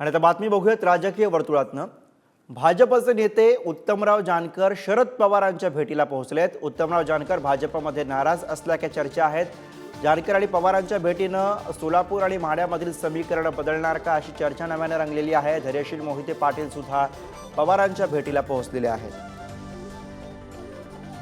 आणि आता बातमी बघूयात राजकीय वर्तुळातनं. भाजपचे नेते उत्तमराव जानकर शरद पवारांच्या भेटीला पोहोचले आहेत. उत्तमराव जानकर भाजपमध्ये नाराज असल्याच्या चर्चा आहेत. जानकर आणि पवारांच्या भेटीनं सोलापूर आणि म्हाड्यामधील समीकरणं बदलणार का अशी चर्चा नव्यानं रंगलेली आहे. धैर्यशील मोहिते पाटील सुद्धा पवारांच्या भेटीला पोहोचलेले आहेत.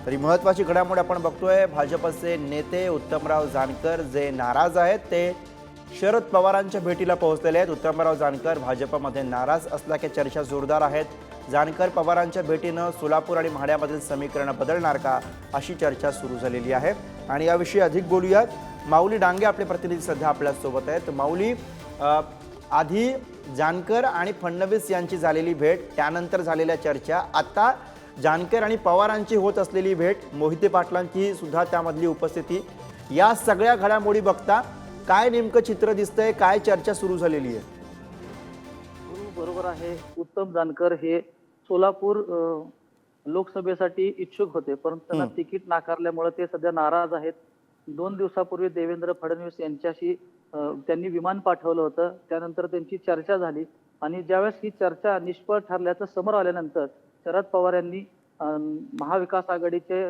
तरी महत्वाची घडामोड आपण बघतोय. भाजपचे नेते उत्तमराव जानकर जे नाराज आहेत ते शरद पवारांच्या भेटीला पोहोचलेले आहेत. उत्तमराव जानकर भाजपमध्ये नाराज असल्याच्या चर्चा जोरदार आहेत. जानकर पवारांच्या भेटीनं सोलापूर आणि म्हाड्यामधील समीकरणं बदलणार का अशी चर्चा सुरू झालेली आहे. आणि याविषयी अधिक बोलूयात. माऊली डांगे आपले प्रतिनिधी सध्या आपल्यासोबत आहेत. माऊली आधी जानकर आणि फडणवीस यांची झालेली भेट त्यानंतर झालेल्या चर्चा आता जानकर आणि पवारांची होत असलेली भेट मोहिते पाटलांची सुद्धा त्यामधली उपस्थिती. या सगळ्या घडामोडी बघता काय नेमकं चित्र दिसतंय काय चर्चा सुरू झालेली आहे? गुरु बरोबर आहे. उत्तम जानकर हे सोलापूर लोकसभेसाठी इच्छुक होते परंतु त्यांना तिकीट नाकारल्यामुळे ते सध्या नाराज आहेत. दोन दिवसापूर्वी देवेंद्र फडणवीस यांच्याशी त्यांनी विमान पाठवलं होतं. त्यानंतर त्यांची चर्चा झाली आणि ज्यावेळेस ही चर्चा निष्फळ ठरल्याचं समोर आल्यानंतर शरद पवार यांनी महाविकास आघाडीचे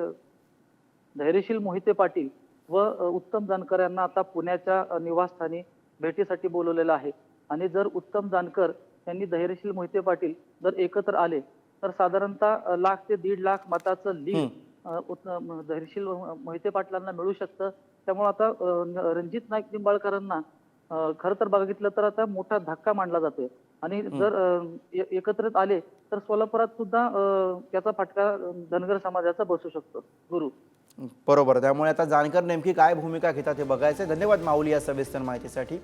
धैर्यशील मोहिते पाटील व उत्तम जानकर यांना आता पुण्याच्या निवासस्थानी भेटीसाठी बोलवलेलं आहे. आणि जर उत्तम जानकर यांनी धैर्यशील मोहिते पाटील जर एकत्र आले तर साधारणतः लाख ते दीड लाख मताचं लीड धैर्यशील मोहिते पाटलांना मिळू शकतं. त्यामुळे आता रणजित नाईक निंबाळकरांना खरं तर बघितलं तर आता मोठा धक्का मानला जातोय. आणि जर एकत्रित आले तर सोलापुरात सुद्धा त्याचा फटका धनगर समाजाचा बसू शकतो. गुरु. बरोबर त्यामुळे आता जानकर नेमकी काय भूमिका घेतात हे बघायचं आहे धन्यवाद माऊली या सविस्तर माहितीसाठी.